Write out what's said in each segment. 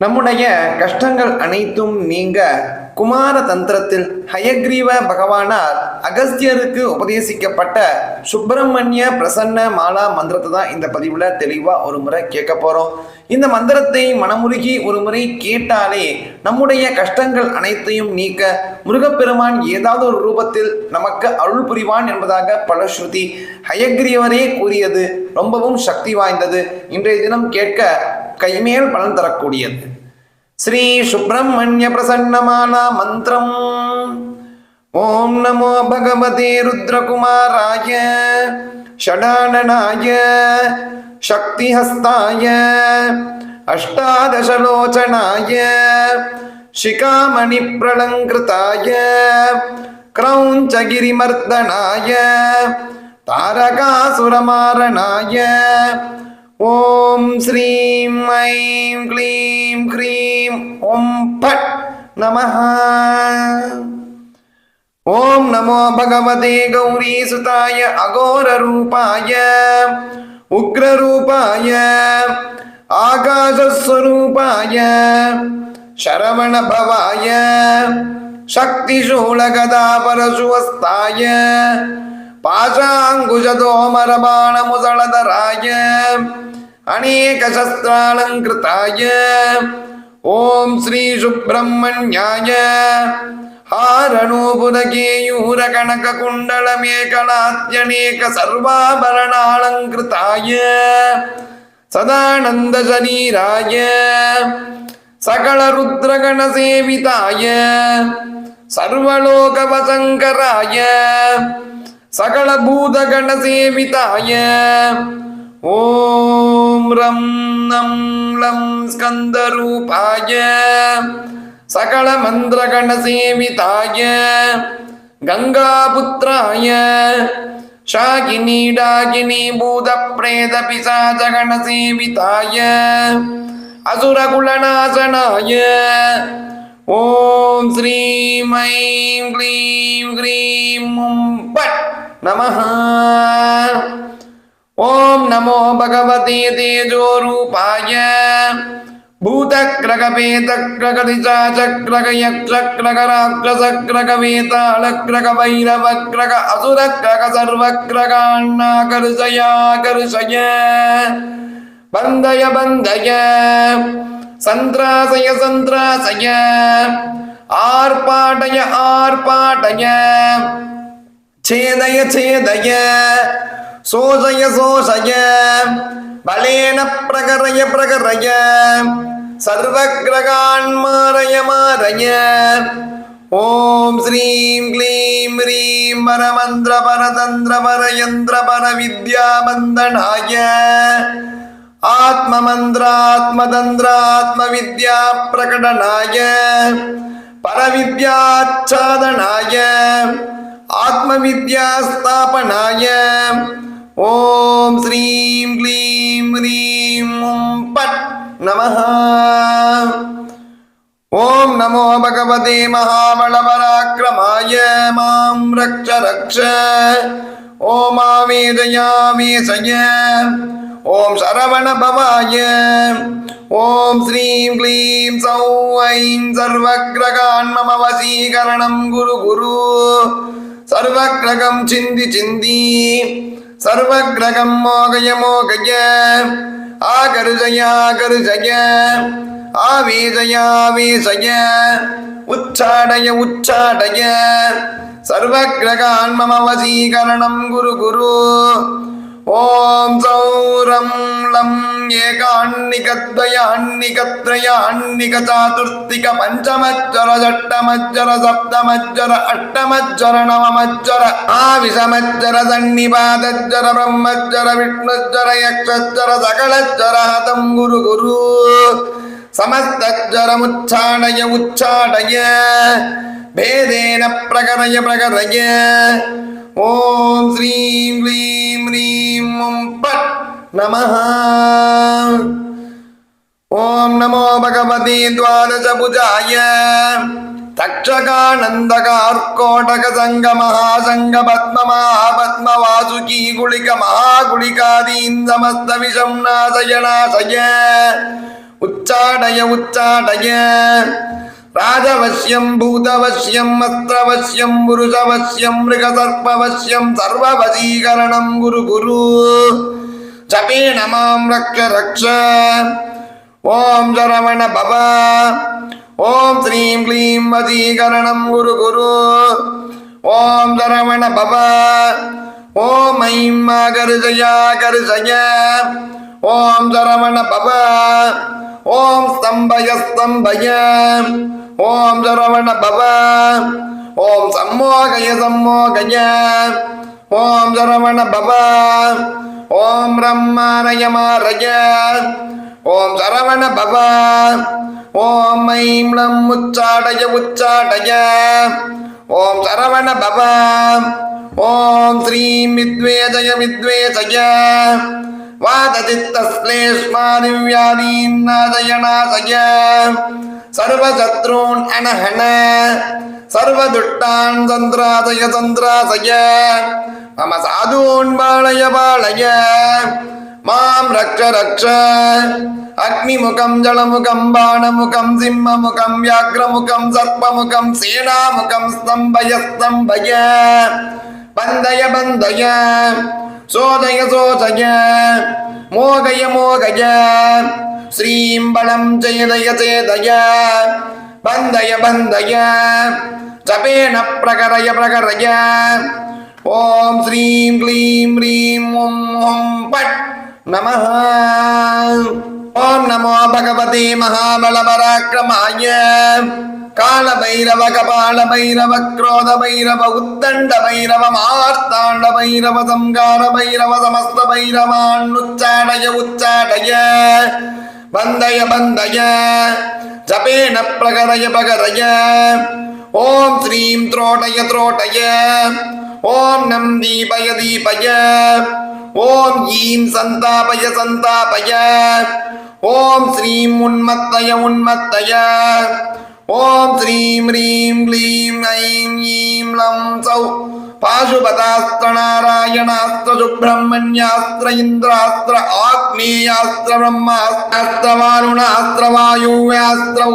நம்முடைய கஷ்டங்கள் அனைத்தும் நீங்க குமார தந்திரத்தில் ஹயக்ரீவ பகவானார் அகஸ்தியருக்கு உபதேசிக்கப்பட்ட சுப்பிரமணிய பிரசன்ன மாலா மந்திரத்தை தான் இந்த பதிவில் தெளிவாக ஒரு முறை கேட்க போகிறோம் இந்த மந்திரத்தை மனமுருகி ஒரு முறை கேட்டாலே நம்முடைய கஷ்டங்கள் அனைத்தையும் நீக்க முருகப்பெருமான் ஏதாவது ஒரு ரூபத்தில் நமக்கு அருள் புரிவான் என்பதாக பல ஸ்ருதி ஹயக்ரீவரே கூறியது ரொம்பவும் சக்தி வாய்ந்தது. இன்றைய தினம் கேட்க கைமேல் பலன் தரக்கூடியது ஸ்ரீ சுப்பிரமணிய பிரசன்னமாலா மந்திரம் ஓம் நமோ பகவதே ருத்ரகுமாராய ஷடானனாய சக்திஹஸ்தாய அஷ்டாதசலோச்சனாய शिखामणि प्रलङ्कृताय क्रौञ्चगिरिमर्दनाय तारकासुरमारणाय ஓம் ஸ்ரீம் ஐம் க்ளீம் க்ரீம் ஓம் பட் நம ஓம் நமோ பகவதே கௌரி சுதாய அகோர ரூபாய உக்ரரூபாய ஆகாசஸ்வரூபாய சரவணபவாய சக்திஷூலகதாபரசுவஸ்தாய पाशाङ्कुशतोमरबाणमुसलधराय अनेकशस्त्रालङ्कृताय ॐ श्रीसुब्रह्मण्याय हारणोपुरकेयूरकणककुण्डलमेकलात्यनेक सर्वाभरणालङ्कृताय सदानन्दशरीराय सकलरुद्रगणसेविताय सर्वलोकवसङ्कराय सकलभूतगणसेविताय ॐ रं नं लं स्कन्दरूपाय सकलमन्त्रगणसेविताय गङ्गापुत्राय शाकिनी डाकिनी भूतप्रेतपिशाचगणसेविताय असुरकुलनाशनाय ॐ श्रीं ऐं क्लीं ह्रीं मुं पट् नमः ॐ नमो भगवते तेजोरूपाय भूतक्रगपेतक्रगदिशाचक्रगयक्षक्रगराक्षसक्रगवेतालक्रगभैरवक्रग असुरक्रग सर्वक्रगान्नाकर्षयाकर्षय बन्धय बन्धय सन्त्रासय सन्त्रासय आर्पाटय आर्पाटय சேதய சேதய சோசய சோசய பலேன பிரகரய பிரகரய சர்வ கிரகான் மாறய மாறய. ஓம் ஸ்ரீம் க்ளீம் ஹ்ரீம் பரமந்திர பரதந்திர பரயந்திர பர வித்யா பந்தனாய ஆத்மமந்திராத்மதந்திராத்ம வித்யா பிரகடனாய. பரவித்யாச்சாதனாய. ஆத்மவித்யாஸ்தாபனாய. ஓம் ஸ்ரீம் க்ளீம் ஹ்ரீம் உம் பட் நம ஓம் நமோ பகவதே மகாபலபராக்கிரமாய. மாம் ரக்ஷ ரக்ஷ. ஓமாவேதயாவேசய ஓம் சரவணபவாய ஓம் ஸ்ரீம் க்ளீம் சௌ ஐம் சர்வக்ரகான் மம வசீகரணம் குரு குரு. சர்வக்ரகம் சிந்தி சிந்தி. சர்வக்ரகம் மோகய மோகய. ஆகருஜயா கருஜய ஆவீசயா வீசய உச்சாடய உச்சாடய. சர்வக்ரகான் மம வசீகரணம் குரு குரு. ஓம் சௌரம் லம். एकान्निकद्वयान्निकत्रयान्निकचातुर्थिक पञ्चमज्जर षट्टमज्जर सप्तमज्जर अष्टमज्जर नवमज्जर आविषमज्जर सन्निपातज्जर ब्रह्मज्जर विष्णुज्जर यक्षज्जर सकलज्जर हतं गुरु गुरु समस्तज्जरमुच्चाटय उच्चाटय भेदेन प्रकरय प्रकरय ॐ श्रीं क्लीं ह्रीं ॐ पट् नमः ॐ नमो भगवते द्वादशभुजाय तक्षकानन्दकार्कोटकसङ्गमहासङ्गपद्ममहापद्मवासुकी गुलिक महागुलिकादीन् समस्तविषं नाशय नाशय உச்சாடய உச்சாடய ராஜவசியம் பூதவசியம் அஸ்திரவசியம் புருஷவசியம் மிருகசர்ப்பவசியம் சர்வவசீகரணம் குரு குரு ஜபே நமாம் ரக்ஷ ரக்ஷ. ஓம் சரவண பவ. ஓம் ஸ்ரீம் க்ளீம் வசீகரணம் குரு குரு. ஓம் சரவண பவ. ஓம் ஐம் கருஜயா கருஜய. ஓம் சரவண பவ. ஓம் ஸ்தம்பய ஸ்தம்பய. ஓம் சரவண பவ. ஓம் சம்மோகய சம்மோகய. ஓம் சரவண பவ. ஓம் ரம்மாரயமாரய ஓம் சரவண பவ. ஓம் ஐம் லம் உச்சாடய உச்சாடய. ஓம் சரவண பவ. ஓம் ஸ்ரீம் வித்வேஜய வித்வேஜய வாததித்தஸ்லேஷ்மாதிவ்யாதீன்னாதயனாசய சர்வசத்ரூன் அனஹன. சர்வதுட்டான் சந்திராதய சந்திராசய மம சாதூன் பாலய பாலய மாம் ரக்ஷ ரக்ஷ. அக்னிமுகம் ஜலமுகம் பாணமுகம் சிம்மமுகம் வியாக்ரமுகம் சர்ப்பமுகம் சேனாமுகம் ஸ்தம்பய ஸ்தம்பய. பந்தய பந்தய. சோதய சோதய. மோகய மோகய. ஸ்ரீம் பலம் சேதய சேதய. பந்தய பந்தய. ஜபேன பிரகரய பிரகரய. ஓம் ஸ்ரீம் க்ளீம் ஹ்ரீம் ஓம் ஓம் பட் நம ஓம் நமோ பகவதே மகாபலபராக்கிரமாய. கால பைரவ கபால பைரவ குரோத பைரவ உத்தண்ட பைரவ மார்த்தாண்ட பைரவ சங்கார பைரவ சமஸ்த பைரவான் உச்சாடய. உச்சாடய பந்தய பந்தய ஜபேன பிரகரய பகரய ஓம் ஸ்ரீம் த்ரோடய த்ரோடய ஓம் நம் தீபய தீபய. ஓம் ஈம் சந்தாபய சந்தாபய. ஓம் ஸ்ரீம் உன்மத்தய உன்மத்தய. ஓம் ஸ்ரீம் ரீம் க்ளீம் ஐம் ஈம் லம் சௌ. பாசுபதாஸ்திர நாராயணாஸ்திர சுப்பிரமணியாஸ்திர இந்திராஸ்திர ஆக்னேயாஸ்திர பிரம்மாஸ்திர வாருணாஸ்திர வாயுவாஸ்திர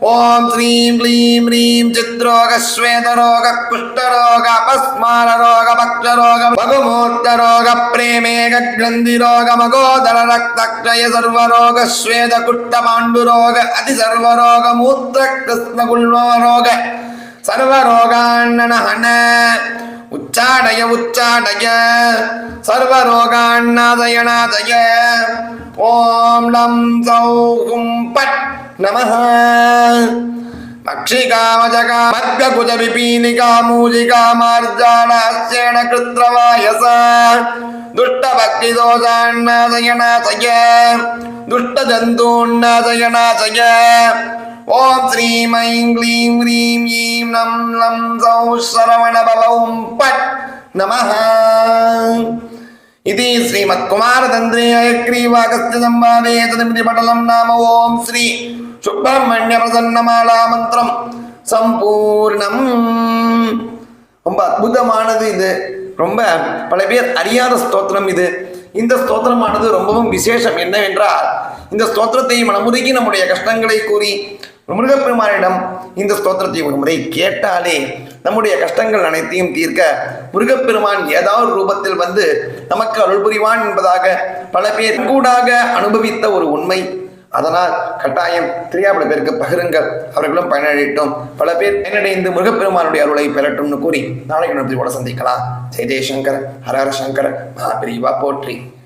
ஓம் ஸ்ரீம் க்ளீம் ரீம் சித்ரோக ஸ்வேதரோக குஷ்டரோக அபஸ்மாரரோக பக்ஷரோக பகுமூர்த்தரோக பிரேமேக கிரந்திரோக மகோதர ரக்தக்ஷய சர்வரோக ஸ்வேத குட்ட மாண்டுரோக அதிசர்வரோக மூத்திர கிருஷ்ண குல்மரோக சர்வரோகாண்ணன உச்சாடய உச்சாடய. சர்வரோகாண்ணாதயநாதய ஓம் லம் சௌ கும்பட் नमः मक्षिकामजकामद्गकुजविपीनिकामूलिकामार्जाणास्येण कृत्रवायसा दुष्टभक्तिदोषान्नादयनाशय दुष्टजन्तून्नादयनाशय ॐ श्रीं ऐं क्लीं ह्रीं ईं नं लं सौः श्रवणभवौं पट् नमः इति श्रीमत्कुमारतन्त्रे अयग्रीवाकस्य सम्पादे तदमिति पटलं नाम ॐ श्री சுப்பிரமணிய மந்திரம் சம்பூர்ணம். ரொம்ப அற்புதமானது இது. ரொம்ப பல பேர் அறியாத ஸ்தோத்திரம் இது. இந்த ஸ்தோத்திரமானது ரொம்பவும் விசேஷம் என்னவென்றால் இந்த ஸ்தோத்திரத்தை மனமுருகி நம்முடைய கஷ்டங்களை கூறி முருகப்பெருமானிடம் இந்த ஸ்தோத்திரத்தை ஒரு முறை கேட்டாலே நம்முடைய கஷ்டங்கள் அனைத்தையும் தீர்க்க முருகப்பெருமான் ஏதாவது ரூபத்தில் வந்து நமக்கு அருள் புரிவான் என்பதாக பல பேர் கூடாக அனுபவித்த ஒரு உண்மை. அதனால் கட்டாயம் தெரியாத பேருக்கு பகிருங்கள். அவர்களும் பயனடையட்டும். பல பேர் பயனடைந்து முருகப்பெருமானுடைய அருளை பெறட்டும்னு கூறி நாளைக்கு நடத்தி கூட சந்திக்கலாம். ஜெய ஜெயசங்கர் ஹரஹர சங்கர் மகாபிரிவா போற்றி.